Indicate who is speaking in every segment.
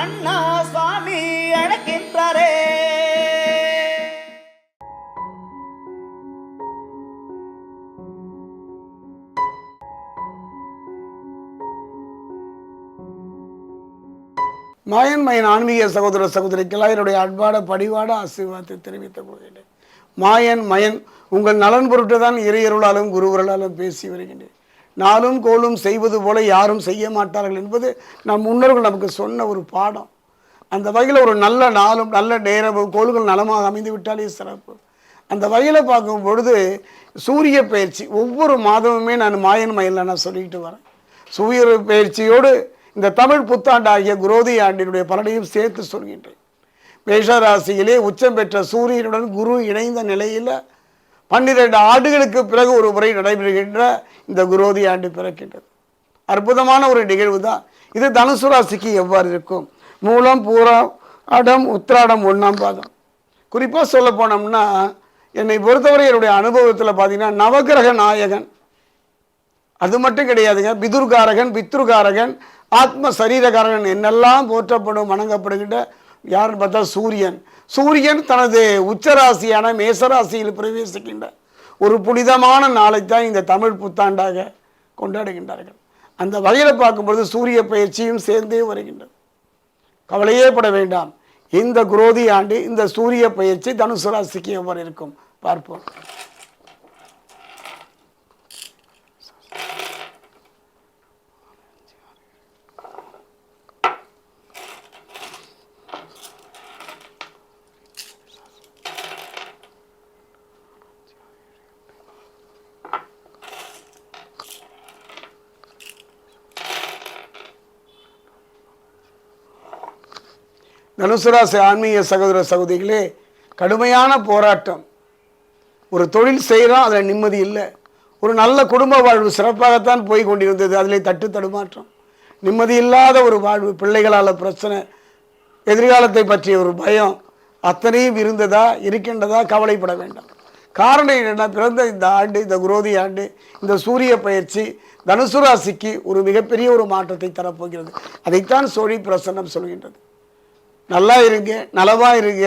Speaker 1: அண்ணா சுவாமி அழைக்கின்றாரே.
Speaker 2: மாயன் மயன் ஆன்மீக சகோதர சகோதரிக்கெல்லாம் என்னுடைய அன்பாட படிவாட ஆசீர்வாதத்தை தெரிவித்துக் கொள்கின்றேன். மாயன் மயன் உங்கள் நலன் பொருட்டு தான் இறையருளாலும் குருவருளாலும் பேசி வருகின்றேன். நாளும் கோலும் செய்வது போல யாரும் செய்ய மாட்டார்கள் என்பது நம் முன்னோர்கள் நமக்கு சொன்ன ஒரு பாடம். அந்த வகையில் ஒரு நல்ல நாளும் நல்ல நேரமும் கோள்கள் நலமாக அமைந்து விட்டாலே சிறப்பு. அந்த வகையில் பார்க்கும் பொழுது சூரிய பயிற்சி ஒவ்வொரு மாதமுமே நான் மாயன் மயிலில் நான் சொல்லிக்கிட்டு வரேன். சூரிய பயிற்சியோடு இந்த தமிழ் புத்தாண்டு ஆகிய குரோதி ஆண்டினுடைய பலனையும் சேர்த்து சொல்கின்றேன். மேஷராசியிலே உச்சம் பெற்ற சூரியனுடன் குரு இணைந்த நிலையில் பன்னிரண்டு ஆண்டுகளுக்கு பிறகு ஒரு முறை நடைபெறுகின்ற இந்த குரோதி ஆண்டு பிறக்கின்றது. அற்புதமான ஒரு நிகழ்வு தான். இது தனுசு ராசிக்கு எவ்வாறு இருக்கும்? மூலம் பூரம் அடம் உத்திராடம் ஒன்றாம் பாதம். குறிப்பாக சொல்ல போனோம்னா என்னை பொறுத்தவரை என்னுடைய அனுபவத்தில் பார்த்தீங்கன்னா நவகிரக நாயகன். அது மட்டும் கிடையாதுங்க. பிதுர்காரகன் பித்ருகாரகன் ஆத்ம சரீரகாரகன் என்னெல்லாம் போற்றப்படும் வணங்கப்படுகின்ற யாருன்னு பார்த்தா சூரியன். சூரியன் தனது உச்சராசியான மேசராசியில் பிரவேசிக்கின்ற ஒரு புனிதமான நாளைத்தான் இந்த தமிழ் புத்தாண்டாக கொண்டாடுகின்றார்கள். அந்த வகையில் பார்க்கும்பொழுது சூரிய பயிற்சியும் சேர்ந்தே வருகின்றது. கவலையே பட வேண்டாம். இந்த குரோதி ஆண்டு இந்த சூரிய பயிற்சி தனுசு ராசிக்கு எவ்வாறு இருக்கும்? பார்ப்போம். தனுசுராசி ஆன்மீக சகோதர சகோதரிகளே கடுமையான போராட்டம். ஒரு தொழில் செய்கிறோம் அதில் நிம்மதி இல்லை. ஒரு நல்ல குடும்ப வாழ்வு சிறப்பாகத்தான் போய் கொண்டிருந்தது அதில் தட்டு தடுமாற்றம். நிம்மதி இல்லாத ஒரு வாழ்வு பிள்ளைகளால் பிரச்சனை எதிர்காலத்தை பற்றிய ஒரு பயம் அத்தனையும் இருந்ததா இருக்கின்றதா கவலைப்பட வேண்டாம். காரணம் என்னென்னா பிறந்த இந்த ஆண்டு இந்த குரோதி ஆண்டு இந்த சூரிய பயிற்சி தனுசு ராசிக்கு ஒரு மிகப்பெரிய ஒரு மாற்றத்தை தரப்போகிறது. அதைத்தான் சோழி பிரசன்னம் சொல்கின்றது. நல்லா இருங்க நலவாக இருங்க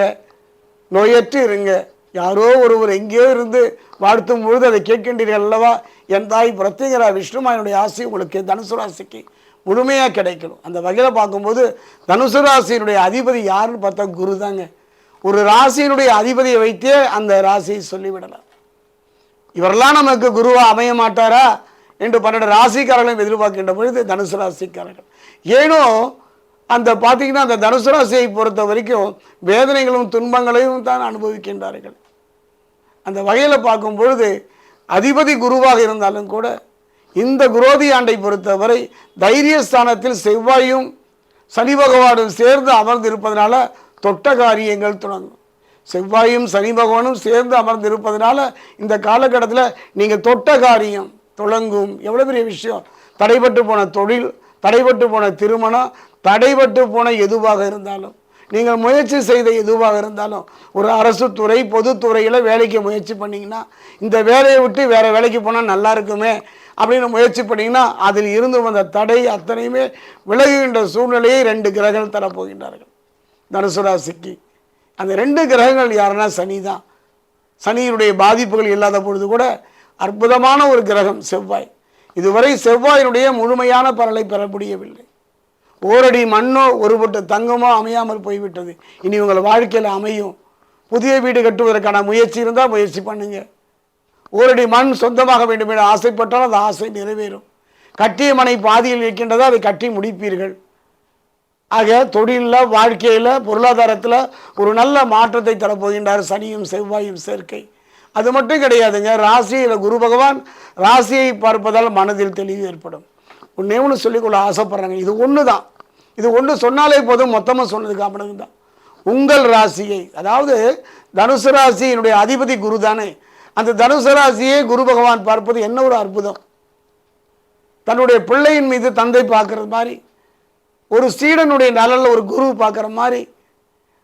Speaker 2: நோயற்று இருங்க. யாரோ ஒருவர் எங்கேயோ இருந்து வாழ்த்தும் பொழுது அதை கேட்கின்றீர்கள் அல்லவா? என் தாய் பிரத்யேகரா விஷ்ணுமாயனுடைய ஆசை உங்களுக்கு தனுசு ராசிக்கு முழுமையாக கிடைக்கணும். அந்த வகையில் பார்க்கும்போது தனுசு ராசியினுடைய அதிபதி யாருன்னு பார்த்தா குரு தாங்க. ஒரு ராசியினுடைய அதிபதியை வைத்தே அந்த ராசியை சொல்லிவிடலாம். இவரெல்லாம் நமக்கு குருவாக அமைய மாட்டாரா? என்று பன்னெண்டு ராசிக்காரர்களையும் எதிர்பார்க்கின்ற பொழுது தனுசு ராசிக்காரர்கள். ஏனோ அந்த பார்த்தீங்கன்னா அந்த தனுசு ராசியை பொறுத்த வரைக்கும் வேதனைகளும் துன்பங்களையும் தான் அனுபவிக்கின்றார்கள். அந்த வகையில் பார்க்கும் பொழுது அதிபதி குருவாக இருந்தாலும் கூட இந்த குரோதி ஆண்டை பொறுத்தவரை தைரியஸ்தானத்தில் செவ்வாயும் சனி பகவானும் சேர்ந்து அமர்ந்து இருப்பதனால தொட்ட காரியங்கள் தொடங்கும். செவ்வாயும் சனி பகவானும் சேர்ந்து அமர்ந்து இருப்பதனால இந்த காலகட்டத்தில் நீங்கள் தொட்ட காரியம் தொடங்கும். எவ்வளோ பெரிய விஷயம். தடைபட்டு போன தொழில் தடைபட்டு போன திருமணம் தடைபட்டு போன எதுவாக இருந்தாலும் நீங்கள் முயற்சி செய்த எதுவாக இருந்தாலும் ஒரு அரசு துறை பொதுத்துறையில் வேலைக்கு முயற்சி பண்ணிங்கன்னா இந்த வேலையை விட்டு வேறு வேலைக்கு போனால் நல்லா இருக்குமே அப்படின்னு முயற்சி பண்ணிங்கன்னா அதில் இருந்து வந்த தடை அத்தனையுமே விலகுகின்ற சூழ்நிலையை ரெண்டு கிரகங்கள் தரப்போகின்றார்கள். தனுசு ராசிக்கு. அந்த ரெண்டு கிரகங்கள் யாருன்னா சனி தான். சனியினுடைய பாதிப்புகள் இல்லாத பொழுது கூட அற்புதமான ஒரு கிரகம் செவ்வாய். இதுவரை செவ்வாயினுடைய முழுமையான பரலை பெற முடியவில்லை ஓரடி மண்ணோ ஒருபட்ட தங்கமோ அமையாமல் போய்விட்டது. இனி உங்கள் வாழ்க்கையில் அமையும். புதிய வீடு கட்டுவதற்கான முயற்சி இருந்தால் முயற்சி பண்ணுங்க. ஓரடி மண் சொந்தமாக வேண்டும் என ஆசைப்பட்டால் அந்த ஆசை நிறைவேறும். கட்டிய மனை பாதியில் இருக்கின்றதா அதை கட்டி முடிப்பீர்கள். ஆக தொழிலில் வாழ்க்கையில் பொருளாதாரத்தில் ஒரு நல்ல மாற்றத்தை தரப்போகின்றார் சனியும் செவ்வாயும் சேர்க்கை. அது மட்டும் கிடையாதுங்க. ராசியில் குரு பகவான் ராசியை பார்ப்பதால் மனதில் தெளிவு ஏற்படும். ஒன்றே ஒன்று சொல்லிக்கொள்ள ஆசைப்படுறாங்க. இது ஒன்று தான் இது ஒன்று சொன்னாலே போதும். மொத்தமாக சொன்னதுக்கு அப்புறம் தான் உங்கள் ராசியை அதாவது தனுசு ராசியினுடைய அதிபதி குரு தானே. அந்த தனுசு ராசியை குரு பகவான் பார்ப்பது என்ன ஒரு அற்புதம். தன்னுடைய பிள்ளையின் மீது தந்தை பார்க்குறது மாதிரி ஒரு சீடனுடைய நலனில் ஒரு குரு பார்க்குற மாதிரி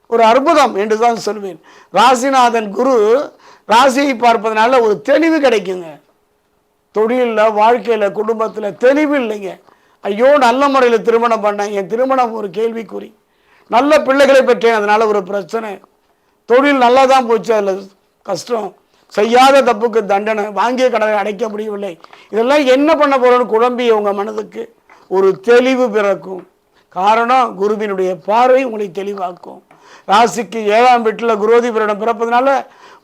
Speaker 2: ஒரு அற்புதம் என்று தான் சொல்வேன். ராசிநாதன் குரு ராசியை பார்ப்பதனால ஒரு தெளிவு கிடைக்குங்க. தொழிலில் வாழ்க்கையில் குடும்பத்தில் தெளிவு இல்லைங்க. ஐயோ நல்ல முறையில் திருமணம் பண்ணேன். என் திருமணம் ஒரு கேள்விக்குறி. நல்ல பிள்ளைகளை பெற்றேன். அதனால் ஒரு பிரச்சனை. தொழில் நல்லா தான் போச்சு. அதில் கஷ்டம். செய்யாத தப்புக்கு தண்டனை. வாங்கிய கடனை அடைக்க முடியவில்லை. இதெல்லாம் என்ன பண்ண போகிறோன்னு குழம்பி உங்கள் மனதுக்கு ஒரு தெளிவு பிறக்கும். காரணம் குருவினுடைய பார்வை உங்களை தெளிவாக்கும். ராசிக்கு ஏழாம் வீட்டில் குரோதிபுரிடம் பிறப்பதுனால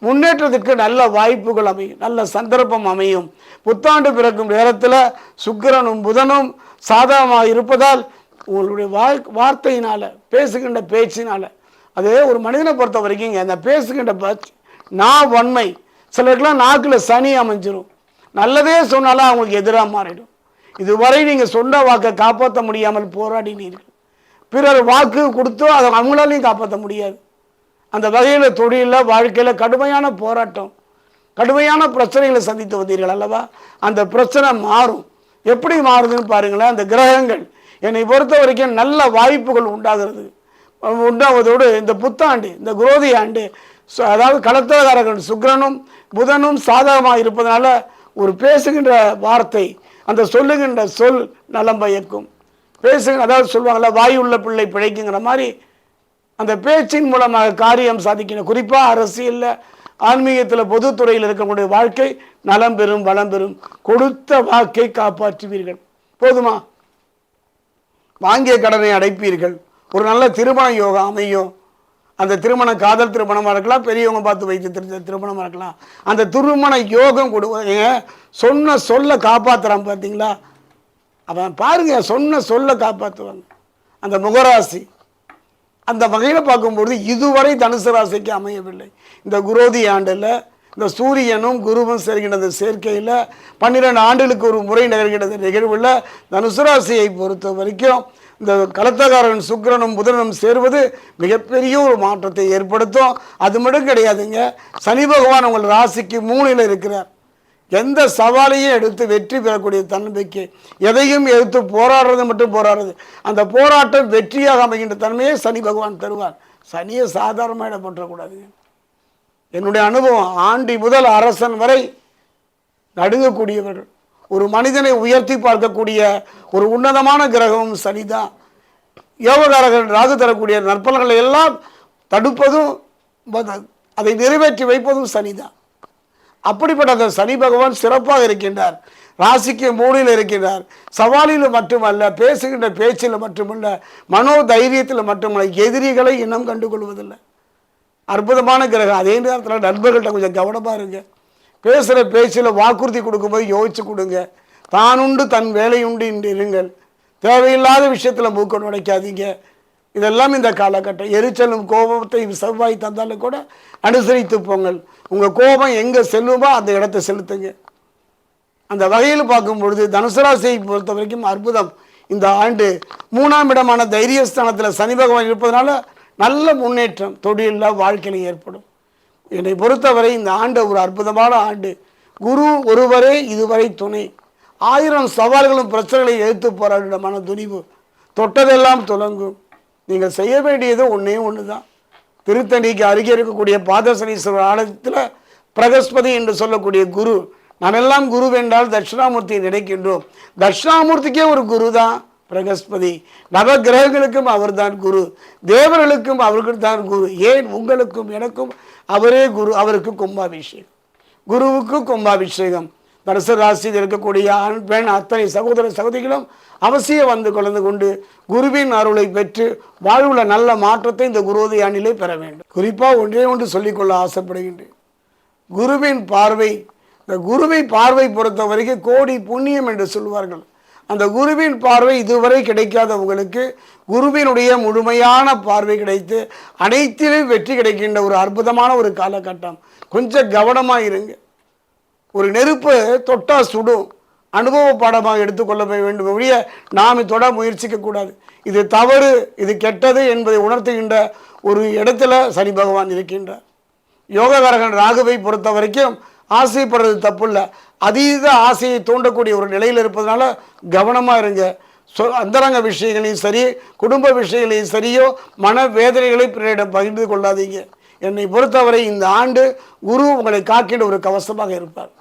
Speaker 2: முன்னேற்றத்துக்கு நல்ல வாய்ப்புகள் அமையும். நல்ல சந்தர்ப்பம் அமையும். புத்தாண்டு பிறக்கும் நேரத்தில் சுக்கிரனும் புதனும் சாதகமாக இருப்பதால் உங்களுடைய வாழ் வார்த்தையினால் பேசுகின்ற பேச்சினால் அது ஒரு மனிதனை பொறுத்த வரைக்கும் அந்த பேசுகின்ற பேச்சு நான் வன்மை. சிலருக்குலாம் நாக்கில் சனி அமைஞ்சிடும் நல்லதே சொன்னாலும் அவங்களுக்கு எதிராக மாறிடும். இதுவரை நீங்கள் சொன்ன வாக்கை காப்பாற்ற முடியாமல் போராடினீர்கள். பிறர் வாக்கு கொடுத்தோ அதை அவங்களாலையும் காப்பாற்ற முடியாது. அந்த வகையில் தொழிலில் வாழ்க்கையில் கடுமையான போராட்டம் கடுமையான பிரச்சனைகளை சந்தித்து வந்தீர்கள் அல்லவா? அந்த பிரச்சனை மாறும். எப்படி மாறுதுன்னு பாருங்களேன் அந்த கிரகங்கள். என்னை பொறுத்த வரைக்கும் நல்ல வாய்ப்புகள் உண்டாகிறது. உண்டாவதோடு இந்த புத்தாண்டு இந்த குரோதி ஆண்டு அதாவது களத்திரகாரகன் சுக்கிரனும் புதனும் சாதகமாக இருப்பதனால ஒரு பேசுகின்ற வார்த்தை அந்த சொல்லுகின்ற சொல் நலம் பயக்கும். பேசுங்க அதாவது சொல்லுவாங்கல்ல வாயுள்ள பிள்ளை பிழைக்குங்கிற மாதிரி அந்த பேச்சின் மூலமாக காரியம் சாதிக்கணும். குறிப்பாக அரசியலில் ஆன்மீகத்தில் பொதுத்துறையில் இருக்கக்கூடிய வாழ்க்கை நலம் பெறும் வளம் பெறும். கொடுத்த வாக்கை காப்பாற்றுவீர்கள். போதுமா? வாங்கிய கடனை அடைப்பீர்கள். ஒரு நல்ல திருமண யோகம் அமையும். அந்த திருமணம் காதல் திருமணமாக இருக்கலாம் பெரியவங்க பார்த்து வைத்து திரு திருமணமாக இருக்கலாம். அந்த திருமண யோகம் கொடுங்க சொன்ன சொல்ல காப்பாற்றுறான் பார்த்தீங்களா அவன் பாருங்க சொன்ன சொல்ல காப்பாற்றுவாங்க அந்த முகராசி அந்த வகையில் பார்க்கும்பொழுது இதுவரை தனுசு ராசிக்கு அமையவில்லை. இந்த குரோதி ஆண்டில் இந்த சூரியனும் குருவும் சேர்கின்ற சேர்க்கையில் பன்னிரெண்டு ஆண்டுகளுக்கு ஒரு முறை நிகழ்கின்ற நிகழ்வில் தனுசு ராசியை பொறுத்த வரைக்கும் இந்த கலத்தகாரன் சுக்கிரனும் புதனும் சேர்வது மிகப்பெரிய ஒரு மாற்றத்தை ஏற்படுத்தும். அது மட்டும் கிடையாதுங்க சனி பகவான் உங்கள் ராசிக்கு மூணில் இருக்கிறார். எந்த சவாலையும் எடுத்து வெற்றி பெறக்கூடிய தன்மைக்கு எதையும் எடுத்து போராடுறது மட்டும் போராடுறது. அந்த போராட்டம் வெற்றியாக அமைகின்ற தன்மையை சனி பகவான் தருவார். சனியை சாதாரணமாக இடம் பண்ணுறக்கூடாதுங்க என்னுடைய அனுபவம் ஆண்டி முதல் அரசன் வரை நடுங்கக்கூடியவர். ஒரு மனிதனை உயர்த்தி பார்க்கக்கூடிய ஒரு உன்னதமான கிரகமும் சனிதான். யோககாரகன் ராகு தரக்கூடிய நற்பலன்களை எல்லாம் தடுப்பதும் அதை நிறைவேற்றி வைப்பதும் சனிதான். அப்படிப்பட்ட அந்த சனி பகவான் சிறப்பாக இருக்கின்றார். ராசிக்கு மூணில் இருக்கின்றார். சவாலில் மட்டுமல்ல பேசுகின்ற பேச்சில் மட்டுமல்ல மனோ தைரியத்தில் மட்டுமல்ல எதிரிகளை இன்னும் கண்டுகொள்வதில்லை. அற்புதமான கிரகம். அதே நேரத்தில் நண்பர்கள்ட்ட கொஞ்சம் கவனமாக இருங்க. பேசுகிற பேச்சில் வாக்குறுதி கொடுக்கும்போது யோசிச்சு கொடுங்க. தானுண்டு தன் வேலையுண்டு என்று இருங்கள். தேவையில்லாத விஷயத்தில் மூக்கம் உடைக்காதீங்க இதெல்லாம் இந்த காலகட்டம். எரிச்சலும் கோபத்தை செவ்வாய் தந்தாலும் கூட அனுசரித்து போங்கள். உங்கள் கோபம் எங்கே செல்லுமோ அந்த இடத்தை செலுத்துங்க. அந்த வகையில் பார்க்கும் பொழுது தனுசராசியை பொறுத்த வரைக்கும் அற்புதம். இந்த ஆண்டு மூணாம் இடமான தைரியஸ்தானத்தில் சனி பகவான் இருப்பதனால நல்ல முன்னேற்றம் தொழிலில் வாழ்க்கையில் ஏற்படும். என்னை பொறுத்தவரை இந்த ஆண்டு ஒரு அற்புதமான ஆண்டு. குரு ஒருவரே இதுவரை துணை. ஆயிரம் சவால்களும் பிரச்சனைகளை எடுத்து போராடின துணிவு. தொட்டதெல்லாம் துலங்கும். நீங்கள் செய்ய வேண்டியது ஒன்றே ஒன்று தான் திருத்தணிக்கு அருகே இருக்கக்கூடிய பாதசனீஸ்வரர் ஆலயத்தில் பிரகஸ்பதி என்று சொல்லக்கூடிய குரு. நாமெல்லாம் குரு என்றால் தட்சிணாமூர்த்தியை நினைக்கின்றோம். தட்சிணாமூர்த்திக்கே ஒரு குரு தான் பிரகஸ்பதி. நவ கிரகங்களுக்கும் அவர்தான் குரு. தேவர்களுக்கும் அவருக்கு தான் குரு. ஏன்? உங்களுக்கும் எனக்கும் அவரே குரு. அவருக்கு கும்பாபிஷேகம். குருவுக்கு கும்பாபிஷேகம். தனுசு ராசியில் இருக்கக்கூடிய ஆண் பெண் அத்தனை சகோதர சகோதரிகளும் அவசியம் வந்து கலந்து கொண்டு குருவின் அருளை பெற்று வாழ்வுள்ள நல்ல மாற்றத்தை இந்த குருவதி ஆண்டிலே பெற வேண்டும். குறிப்பாக ஒன்றே ஒன்று சொல்லிக்கொள்ள ஆசைப்படுகின்றேன். குருவின் பார்வை இந்த குருவை பார்வை பொறுத்த வரைக்கும் கோடி புண்ணியம் என்று சொல்வார்கள். அந்த குருவின் பார்வை இதுவரை கிடைக்காதவங்களுக்கு குருவினுடைய முழுமையான பார்வை கிடைத்து அனைத்திலும் வெற்றி கிடைக்கின்ற ஒரு அற்புதமான ஒரு காலகட்டம். கொஞ்சம் கவனமாக இருங்க. ஒரு நெருப்பு தொட்டா சுடும் அனுபவ பாடமாக எடுத்துக்கொள்ள வேண்டும் ஒழிய நாம் தொட முயற்சிக்க கூடாது. இது தவறு இது கெட்டது என்பதை உணர்த்துகின்ற ஒரு இடத்துல சனி பகவான் இருக்கின்றார். யோககாரகன் ராகுவை பொறுத்த வரைக்கும் ஆசைப்படுறது தப்பு இல்லை அதீத ஆசையை தூண்டக்கூடிய ஒரு நிலையில் இருப்பதனால கவனமாக இருங்க. சொ அந்தரங்க விஷயங்களையும் சரி குடும்ப விஷயங்களையும் சரியோ மன வேதனைகளை பிறரிடம் பகிர்ந்து கொள்ளாதீங்க. என்னை பொறுத்தவரை இந்த ஆண்டு குரு உங்களை காக்கின்ற ஒரு கவசமாக இருப்பார்.